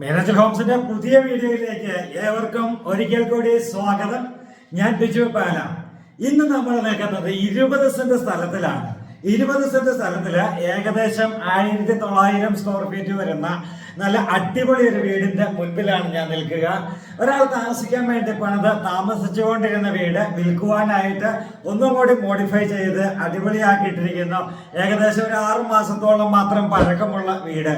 Manager ഹോംസിന്റെ പുതിയ വീഡിയോയിലേക്ക് ഏവർക്കും ഒരിക്കൽ കൂടി സ്വാഗതം. ഞാൻ ബിജു പാല. ഇന്ന് നമ്മൾ നിൽക്കുന്നത് ഇരുപത് സെന്റ് സ്ഥലത്തിലാണ്. ഇരുപത് സെന്റ് സ്ഥലത്തിൽ ഏകദേശം ആയിരത്തി തൊള്ളായിരം സ്ക്വയർ ഫീറ്റ് വരുന്ന നല്ല അടിപൊളി ഒരു വീടിന്റെ മുൻപിലാണ് ഞാൻ നിൽക്കുക. ഒരാൾ താമസിക്കാൻ വേണ്ടി പണിത് താമസിച്ചുകൊണ്ടിരുന്ന വീട് വിൽക്കുവാനായിട്ട് ഒന്നും കൂടി മോഡിഫൈ ചെയ്ത് അടിപൊളിയാക്കിയിട്ടിരിക്കുന്നു. ഏകദേശം ഒരു ആറു മാസത്തോളം മാത്രം പഴക്കമുള്ള വീട്.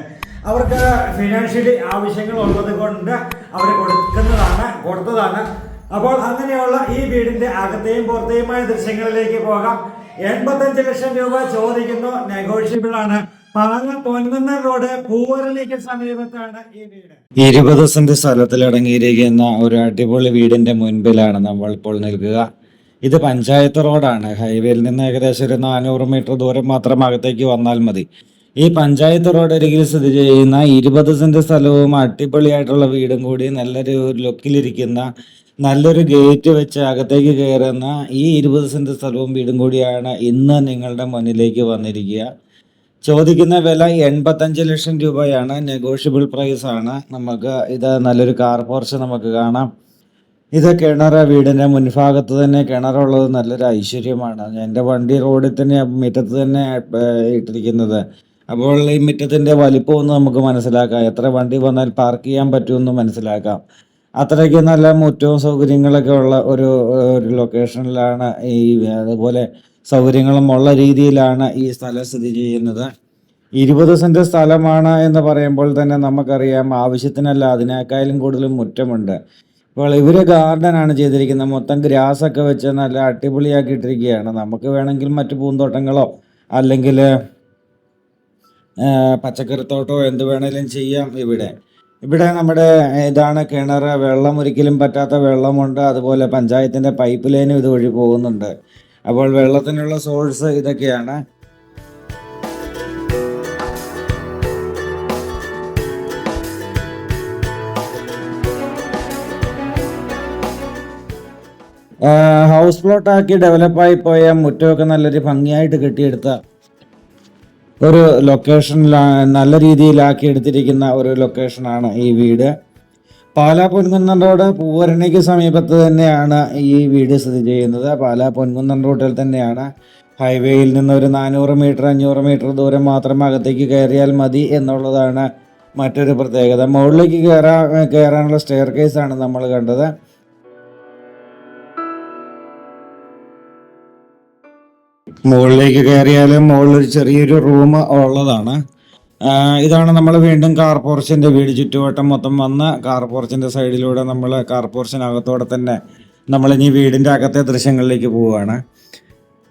അവർക്ക് ഫിനാൻഷ്യലി ആവശ്യങ്ങൾ ഉള്ളത് കൊണ്ട് അവർ കൊടുക്കുന്നതാണ് കൊടുത്തതാണ്. അപ്പോൾ അങ്ങനെയുള്ള ഈ വീടിന്റെ അകത്തെയും പുറത്തെയുമായ ദൃശ്യങ്ങളിലേക്ക് പോകാം. എൺപത്തഞ്ച് ലക്ഷം രൂപ ചോദിക്കുന്നു. നെഗോഷ്യബിൾ ആണ്. സമീപത്താണ് ഈ വീട്. ഇരുപത് സെന്റ് സ്ഥലത്തിൽ അടങ്ങിയിരിക്കുന്ന ഒരു അടിപൊളി വീടിന്റെ മുൻപിലാണ് നമ്മൾ ഇപ്പോൾ നിൽക്കുക. ഇത് പഞ്ചായത്ത് റോഡാണ്. ഹൈവേയിൽ നിന്ന് ഏകദേശം ഒരു നാനൂറ് മീറ്റർ ദൂരം മാത്രം അകത്തേക്ക് വന്നാൽ മതി. ഈ പഞ്ചായത്ത് റോഡ് അരികിൽ സ്ഥിതി ചെയ്യുന്ന ഇരുപത് സെന്റ് സ്ഥലവും അടിപൊളിയായിട്ടുള്ള വീടും കൂടി നല്ലൊരു ലുക്കിലിരിക്കുന്ന നല്ലൊരു ഗേറ്റ് വെച്ച് അകത്തേക്ക് കയറുന്ന ഈ ഇരുപത് സെന്റ് സ്ഥലവും വീടും കൂടിയാണ് ഇന്ന് നിങ്ങളുടെ മുന്നിലേക്ക് വന്നിരിക്കുക. ചോദിക്കുന്ന വില എൺപത്തഞ്ച് ലക്ഷം രൂപയാണ്. നെഗോഷ്യബിൾ പ്രൈസ് ആണ്. നമുക്ക് ഇത് നല്ലൊരു കാർ പോർച്ച് നമുക്ക് കാണാം. ഇത് കിണർ വീടിന്റെ മുൻഭാഗത്ത് തന്നെ കിണറുള്ളത് നല്ലൊരു ഐശ്വര്യമാണ്. എന്റെ വണ്ടി റോഡിൽ തന്നെ മുറ്റത്ത് തന്നെ ഇട്ടിരിക്കുന്നത്. അപ്പോൾ ഈ മുറ്റത്തിന്റെ വലിപ്പമൊന്ന് നമുക്ക് മനസ്സിലാക്കാം. എത്ര വണ്ടി വന്നാൽ പാർക്ക് ചെയ്യാൻ പറ്റുമെന്ന് മനസ്സിലാക്കാം. അത്രയ്ക്ക് നല്ല മുറ്റവും സൗകര്യങ്ങളൊക്കെ ഉള്ള ഒരു ഒരു ലൊക്കേഷനിലാണ് ഈ അതുപോലെ സൗകര്യങ്ങളും ഉള്ള രീതിയിലാണ് ഈ സ്ഥലം സ്ഥിതി ചെയ്യുന്നത്. ഇരുപത് സെന്റ് സ്ഥലമാണ് എന്ന് പറയുമ്പോൾ തന്നെ നമുക്കറിയാം ആവശ്യത്തിനല്ല അതിനേക്കാളും കൂടുതൽ മുറ്റമുണ്ട്. ഇപ്പോൾ ഇവർ ഗാർഡനാണ് ചെയ്തിരിക്കുന്നത്. മൊത്തം ഗ്രാസ് ഒക്കെ വെച്ച് നല്ല അടിപൊളിയാക്കിയിട്ടിരിക്കുകയാണ് നമുക്ക് വേണമെങ്കിൽ മറ്റു പൂന്തോട്ടങ്ങളോ അല്ലെങ്കിൽ പച്ചക്കറിത്തോട്ടോ എന്ത് വേണേലും ചെയ്യാം ഇവിടെ. ഇവിടെ നമ്മുടെ ഇതാണ് കിണർ. വെള്ളം ഒരിക്കലും പറ്റാത്ത വെള്ളമുണ്ട്. അതുപോലെ പഞ്ചായത്തിന്റെ പൈപ്പ് ലൈനും ഇതുവഴി പോകുന്നുണ്ട്. അപ്പോൾ വെള്ളത്തിനുള്ള സോഴ്സ് ഇതൊക്കെയാണ്. ഹൗസ് പ്ലോട്ടാക്കി ഡെവലപ്പായി പോയ മുറ്റമൊക്കെ നല്ലൊരു ഭംഗിയായിട്ട് കെട്ടിയെടുത്ത ഒരു ലൊക്കേഷനിൽ നല്ല രീതിയിലാക്കി എടുത്തിരിക്കുന്ന ഒരു ലൊക്കേഷനാണ് ഈ വീട്. പാലാ പൊൻകുന്നം റോഡ് പൂവരണിക്ക് സമീപത്ത് തന്നെയാണ് ഈ വീട് സ്ഥിതി ചെയ്യുന്നത്. പാലാ പൊൻകുന്നം റോഡിൽ തന്നെയാണ് ഹൈവേയിൽ നിന്ന് ഒരു നാനൂറ് മീറ്റർ അഞ്ഞൂറ് മീറ്റർ ദൂരം മാത്രം അകത്തേക്ക് കയറിയാൽ മതി എന്നുള്ളതാണ് മറ്റൊരു പ്രത്യേകത. മുകളിലേക്ക് കയറാൻ കയറാനുള്ള സ്റ്റെയർ കേസാണ് നമ്മൾ കണ്ടത്. മുകളിലേക്ക് കയറിയാൽ മുകളിൽ ഒരു ചെറിയൊരു റൂം ഉള്ളതാണ്. ഇതാണ് നമ്മൾ വീണ്ടും കാർ പോർച്ചിന്റെ വീട് ചുറ്റുവട്ടം മൊത്തം വന്ന് കാർ പോർച്ചിന്റെ സൈഡിലൂടെ നമ്മൾ കാർ പോർച്ചിനകത്തോടെ തന്നെ നമ്മൾ ഇനി വീടിന്റെ അകത്തെ ദൃശ്യങ്ങളിലേക്ക് പോവുകയാണ്.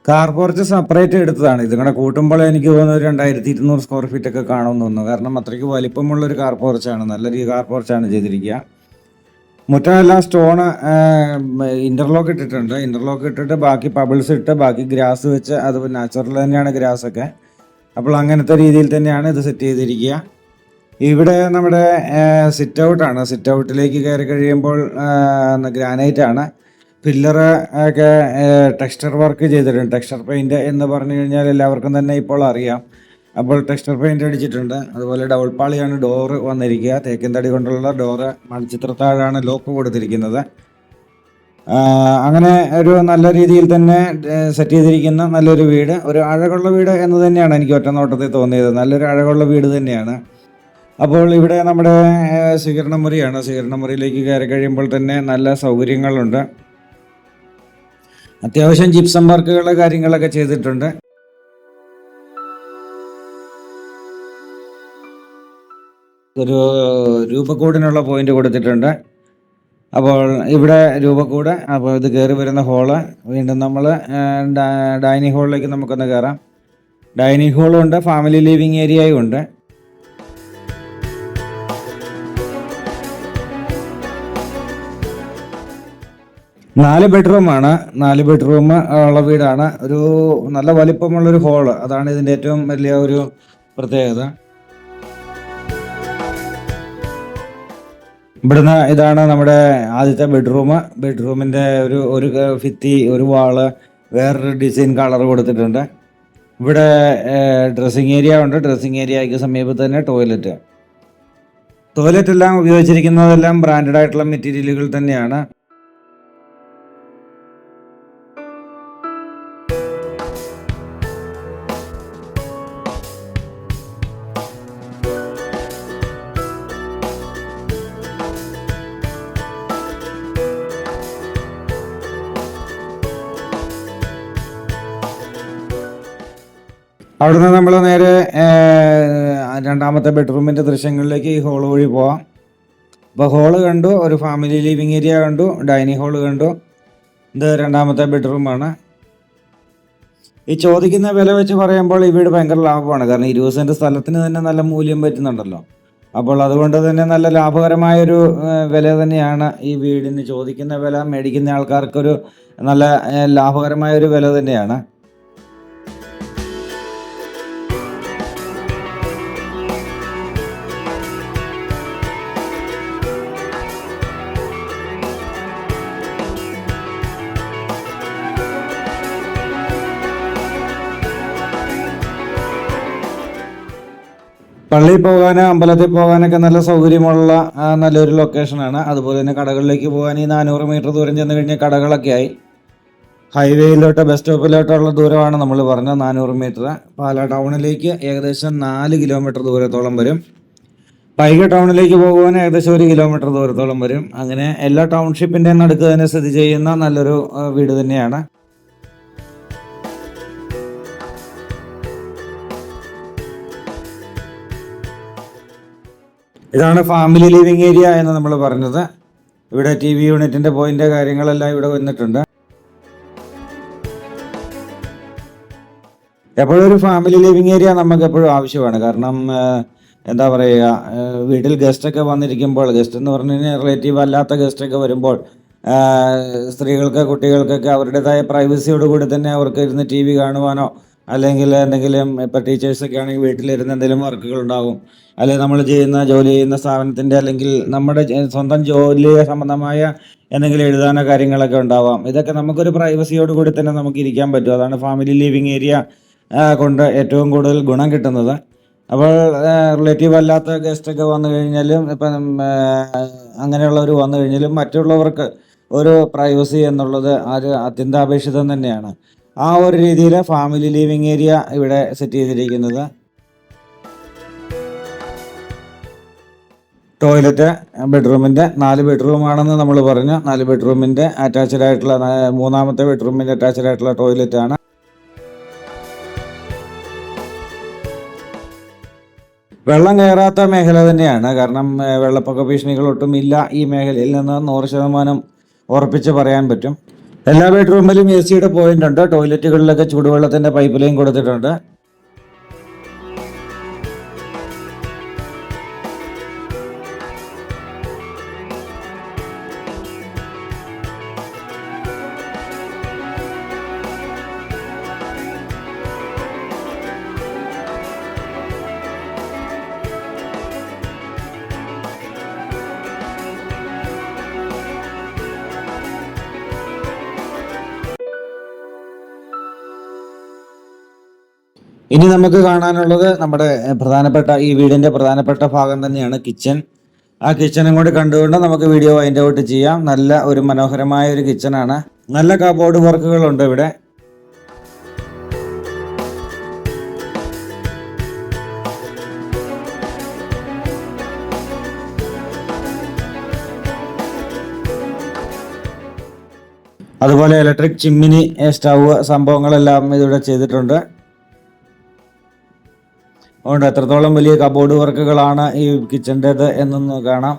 കാർ പോർച്ച് സെപ്പറേറ്റ് എടുത്തതാണ്. ഇതും കൂടെ കൂട്ടുമ്പോൾ എനിക്ക് തോന്നുന്നത് രണ്ടായിരത്തി ഇരുന്നൂറ് സ്ക്വയർ ഫീറ്റ് ഒക്കെ കാണുമെന്ന് തോന്നുന്നു. കാരണം അത്രയ്ക്ക് വലിപ്പമുള്ളൊരു കാർ പോർച്ചാണ് നല്ലൊരു കാർ പോർച്ചാണ് ചെയ്തിരിക്കുക. മുറ്റമെല്ലാം സ്റ്റോണ് ഇന്റർലോക്ക് ഇട്ടിട്ടുണ്ട്. ഇന്റർലോക്ക് ഇട്ടിട്ട് ബാക്കി പബിൾസ് ഇട്ട് ബാക്കി ഗ്രാസ് വെച്ച് അത് നാച്ചുറൽ തന്നെയാണ് ഗ്രാസ് ഒക്കെ. അപ്പോൾ അങ്ങനത്തെ രീതിയിൽ തന്നെയാണ് ഇത് സെറ്റ് ചെയ്തിരിക്കുക. ഇവിടെ നമ്മുടെ സിറ്റ് ഔട്ടാണ് സിറ്റ് ഔട്ടിലേക്ക് കയറി കഴിയുമ്പോൾ ഗ്രാനൈറ്റ് ആണ്. പില്ലർ ഒക്കെ ടെക്സ്ചർ വർക്ക് ചെയ്തിട്ടുണ്ട്. ടെക്സ്ചർ പെയിന്റ് എന്ന് പറഞ്ഞു കഴിഞ്ഞാൽ എല്ലാവർക്കും തന്നെ ഇപ്പോൾ അറിയാം. അപ്പോൾ ടെക്സ്റ്റർ പെയിന്റ് അടിച്ചിട്ടുണ്ട്. അതുപോലെ ഡബിൾ പാളിയാണ് ഡോറ് വന്നിരിക്കുക. തേക്കിൻ തടി കൊണ്ടുള്ള ഡോറ് മൺചിത്രത്താഴാണ് ലോക്ക് കൊടുത്തിരിക്കുന്നത്. അങ്ങനെ ഒരു നല്ല രീതിയിൽ തന്നെ സെറ്റ് ചെയ്തിരിക്കുന്ന നല്ലൊരു വീട്. ഒരു അഴകുള്ള വീട് എന്ന് തന്നെയാണ് എനിക്ക് ഒറ്റ നോട്ടത്തിൽ തോന്നിയത്. നല്ലൊരു അഴകുള്ള വീട് തന്നെയാണ്. അപ്പോൾ ഇവിടെ നമ്മുടെ സ്വീകരണ മുറിയാണ് സ്വീകരണ മുറിയിലേക്ക് കയറി കഴിയുമ്പോൾ തന്നെ നല്ല സൗകര്യങ്ങളുണ്ട്. അത്യാവശ്യം ജിപ്സം വർക്കുകൾ കാര്യങ്ങളൊക്കെ ചെയ്തിട്ടുണ്ട്. ഒരു രൂപക്കൂടിനുള്ള പോയിന്റ് കൊടുത്തിട്ടുണ്ട്. അപ്പോൾ ഇവിടെ രൂപക്കൂട് അപ്പോൾ ഇത് കയറി വരുന്ന ഹോൾ വീണ്ടും നമ്മൾ ഡൈനിങ് ഹോളിലേക്ക് നമുക്കൊന്ന് കയറാം ഡൈനിങ് ഹാളും ഉണ്ട് ഫാമിലി ലിവിങ് ഏരിയയും ഉണ്ട്. നാല് ബെഡ്റൂമാണ് നാല് ബെഡ്റൂം ഉള്ള വീടാണ്. ഒരു നല്ല വലിപ്പമുള്ളൊരു ഹോൾ അതാണ് ഇതിന്റെ ഏറ്റവും വലിയ ഒരു പ്രത്യേകത. ഇവിടുന്ന് ഇതാണ് നമ്മുടെ ആദ്യത്തെ ബെഡ്റൂം ബെഡ്റൂമിന്റെ ഒരു ഒരു ഫിത്തി ഒരു വാൾ വേറൊരു ഡിസൈൻ കളർ കൊടുത്തിട്ടുണ്ട്. ഇവിടെ ഡ്രസ്സിങ് ഏരിയ ഉണ്ട്. ഡ്രസ്സിങ് ഏരിയയ്ക്ക് സമീപത്ത് തന്നെ ടോയ്ലറ്റ് ടോയ്ലറ്റ് എല്ലാം ഉപയോഗിച്ചിരിക്കുന്നതെല്ലാം ബ്രാൻഡഡ് ആയിട്ടുള്ള മെറ്റീരിയലുകൾ തന്നെയാണ്. അവിടുന്ന് നമ്മൾ നേരെ രണ്ടാമത്തെ ബെഡ്റൂമിന്റെ ദൃശ്യങ്ങളിലേക്ക് ഈ ഹോൾ വഴി പോവാം. അപ്പോൾ ഹോൾ കണ്ടു ഒരു ഫാമിലി ലിവിങ് ഏരിയ കണ്ടു ഡൈനിങ് ഹോൾ കണ്ടു. ഇത് രണ്ടാമത്തെ ബെഡ്റൂമാണ്. ഈ ചോദിക്കുന്ന വില വെച്ച് പറയുമ്പോൾ ഈ വീട് ഭയങ്കര ലാഭമാണ്. കാരണം ഇരുപത് സെന്റ് സ്ഥലത്തിന് തന്നെ നല്ല മൂല്യം പറ്റുന്നുണ്ടല്ലോ. അപ്പോൾ അതുകൊണ്ട് തന്നെ നല്ല ലാഭകരമായൊരു വില തന്നെയാണ് ഈ വീടിന് ചോദിക്കുന്ന വില മേടിക്കുന്ന ആൾക്കാർക്കൊരു നല്ല ലാഭകരമായൊരു വില തന്നെയാണ്. പള്ളിയിൽ പോകാൻ അമ്പലത്തിൽ പോകാനൊക്കെ നല്ല സൗകര്യമുള്ള നല്ലൊരു ലൊക്കേഷനാണ് അതുപോലെ തന്നെ കടകളിലേക്ക് പോകാൻ ഈ നാനൂറ് മീറ്റർ ദൂരം ചെന്ന് കഴിഞ്ഞാൽ കടകളൊക്കെ ആയി. ഹൈവേയിലോട്ട് ബസ് സ്റ്റോപ്പിലോട്ടുള്ള ദൂരമാണ് നമ്മൾ പറഞ്ഞത്. നാനൂറ് മീറ്റർ. പാലാ ടൗണിലേക്ക് ഏകദേശം നാല് കിലോമീറ്റർ ദൂരത്തോളം വരും. പൈക ടൗണിലേക്ക് പോകുവാൻ ഏകദേശം ഒരു കിലോമീറ്റർ ദൂരത്തോളം വരും. അങ്ങനെ എല്ലാ ടൗൺഷിപ്പിന്റെ നടുക്ക് തന്നെ സ്ഥിതി ചെയ്യുന്ന നല്ലൊരു വീട് തന്നെയാണ്. ഇതാണ് ഫാമിലി ലിവിങ് ഏരിയ എന്ന് നമ്മൾ പറഞ്ഞത്. ഇവിടെ ടി വി യൂണിറ്റിന്റെ പോയിന്റ് കാര്യങ്ങളെല്ലാം ഇവിടെ വന്നിട്ടുണ്ട്. എപ്പോഴും ഒരു ഫാമിലി ലിവിങ് ഏരിയ നമുക്ക് എപ്പോഴും ആവശ്യമാണ്. കാരണം എന്താ പറയുക വീട്ടിൽ ഗസ്റ്റൊക്കെ വന്നിരിക്കുമ്പോൾ ഗസ്റ്റ് എന്ന് പറഞ്ഞു കഴിഞ്ഞാൽ റിലേറ്റീവ് അല്ലാത്ത ഗസ്റ്റൊക്കെ വരുമ്പോൾ സ്ത്രീകൾക്ക് കുട്ടികൾക്കൊക്കെ അവരുടേതായ പ്രൈവസിയോടുകൂടി തന്നെ അവർക്ക് ഇരുന്ന് ടി വി കാണുവാനോ അല്ലെങ്കിൽ എന്തെങ്കിലും ഇപ്പോൾ ടീച്ചേഴ്സൊക്കെ ആണെങ്കിൽ വീട്ടിലിരുന്ന് എന്തെങ്കിലും വർക്കുകൾ ഉണ്ടാകും അല്ലെങ്കിൽ നമ്മൾ ചെയ്യുന്ന ജോലി ചെയ്യുന്ന സ്ഥാപനത്തിന്റെ അല്ലെങ്കിൽ നമ്മുടെ സ്വന്തം ജോലി സംബന്ധമായ എന്തെങ്കിലും എഴുതാനോ കാര്യങ്ങളൊക്കെ ഉണ്ടാവാം. ഇതൊക്കെ നമുക്കൊരു പ്രൈവസിയോട് കൂടി തന്നെ നമുക്ക് ഇരിക്കാൻ പറ്റും. അതാണ് ഫാമിലി ലിവിങ് ഏരിയ കൊണ്ട് ഏറ്റവും കൂടുതൽ ഗുണം കിട്ടുന്നത്. അപ്പോൾ റിലേറ്റീവ് അല്ലാത്ത ഗസ്റ്റൊക്കെ വന്നു കഴിഞ്ഞാലും ഇപ്പം അങ്ങനെയുള്ളവർ വന്നു കഴിഞ്ഞാലും മറ്റുള്ളവർക്ക് ഒരു പ്രൈവസി എന്നുള്ളത് ഒരു അത്യന്താപേക്ഷിതം തന്നെയാണ്. ആ ഒരു രീതിയിൽ ഫാമിലി ലിവിങ് ഏരിയ ഇവിടെ സെറ്റ് ചെയ്തിരിക്കുന്നത്. ടോയ്ലറ്റ് ബെഡ്റൂമിന്റെ നാല് ബെഡ്റൂമാണെന്ന് നമ്മൾ പറഞ്ഞു. നാല് ബെഡ്റൂമിന്റെ അറ്റാച്ച്ഡ് ആയിട്ടുള്ള മൂന്നാമത്തെ ബെഡ്റൂമിന്റെ അറ്റാച്ച്ഡ് ആയിട്ടുള്ള ടോയ്ലറ്റ് ആണ്. വെള്ളം കയറാത്ത മേഖല തന്നെയാണ്. കാരണം വെള്ളപ്പൊക്ക ഭീഷണികൾ ഒട്ടും ഇല്ല. ഈ മേഖലയിൽ നിന്ന് നൂറ് ശതമാനം ഉറപ്പിച്ച് പറയാൻ പറ്റും. എല്ലാ ബെഡ്റൂമിലും എ സിയുടെ പോയിന്റ് ഉണ്ട്. ടോയ്ലറ്റുകളിലൊക്കെ ചൂടുവെള്ളത്തിന്റെ പൈപ്പ് ലൈൻ കൊടുത്തിട്ടുണ്ട്. ഇനി നമുക്ക് കാണാനുള്ളത് നമ്മുടെ പ്രധാനപ്പെട്ട ഈ വീടിന്റെ പ്രധാനപ്പെട്ട ഭാഗം തന്നെയാണ് കിച്ചൺ ആ കിച്ചണും കൂടി കണ്ടുകൊണ്ട് നമുക്ക് വീഡിയോ അതിന്റെ ഔട്ട് ചെയ്യാം. നല്ല ഒരു മനോഹരമായ ഒരു കിച്ചണാണ് നല്ല കബോർഡ് വർക്കുകളുണ്ട് ഇവിടെ. അതുപോലെ ഇലക്ട്രിക് ചിമ്മിനി സ്റ്റൗ സംഭവങ്ങളെല്ലാം ഇതിവിടെ ചെയ്തിട്ടുണ്ട്. അതുകൊണ്ട് എത്രത്തോളം വലിയ കബോർഡ് വർക്കുകളാണ് ഈ കിച്ചന്റേത് എന്നൊന്ന് കാണാം.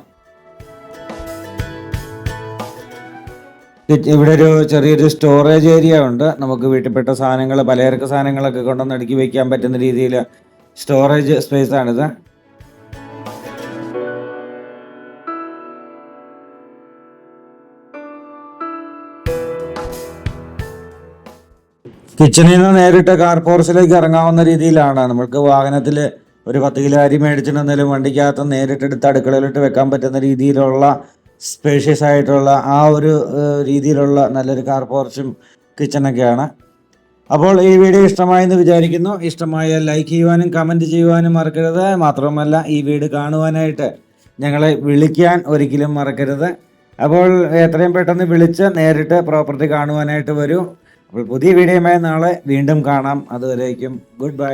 ഇവിടെ ഒരു ചെറിയൊരു സ്റ്റോറേജ് ഏരിയ ഉണ്ട്. നമുക്ക് വീട്ടിൽപ്പെട്ട സാധനങ്ങൾ പലചരക്ക് സാധനങ്ങളൊക്കെ കൊണ്ടുവന്ന് അടുക്കി വയ്ക്കാൻ പറ്റുന്ന രീതിയിൽ സ്റ്റോറേജ് സ്പേസ് കിച്ചണിൽ നിന്ന് നേരിട്ട് കാർ പോർസിലേക്ക് ഇറങ്ങാവുന്ന രീതിയിലാണ്. നമ്മൾക്ക് വാഹനത്തിൽ ഒരു പത്ത് കിലോ അരി മേടിച്ചിട്ടുണ്ടെങ്കിലും വണ്ടിക്കകത്ത് നേരിട്ടെടുത്ത് അടുക്കളയിലിട്ട് വെക്കാൻ പറ്റുന്ന രീതിയിലുള്ള സ്പേഷ്യസ് ആയിട്ടുള്ള ആ ഒരു രീതിയിലുള്ള നല്ലൊരു കാർ പോർച്ചും കിച്ചണൊക്കെയാണ് അപ്പോൾ ഈ വീഡിയോ ഇഷ്ടമായെന്ന് വിചാരിക്കുന്നു. ഇഷ്ടമായ ലൈക്ക് ചെയ്യുവാനും കമന്റ് ചെയ്യുവാനും മറക്കരുത്. മാത്രമല്ല ഈ വീട് കാണുവാനായിട്ട് ഞങ്ങളെ വിളിക്കാൻ ഒരിക്കലും മറക്കരുത്. അപ്പോൾ എത്രയും പെട്ടെന്ന് വിളിച്ച് നേരിട്ട് പ്രോപ്പർട്ടി കാണുവാനായിട്ട് വരൂ. അപ്പോൾ പുതിയ വീഡിയോയുമായി നാളെ വീണ്ടും കാണാം. അതുവരേക്കും ഗുഡ് ബൈ.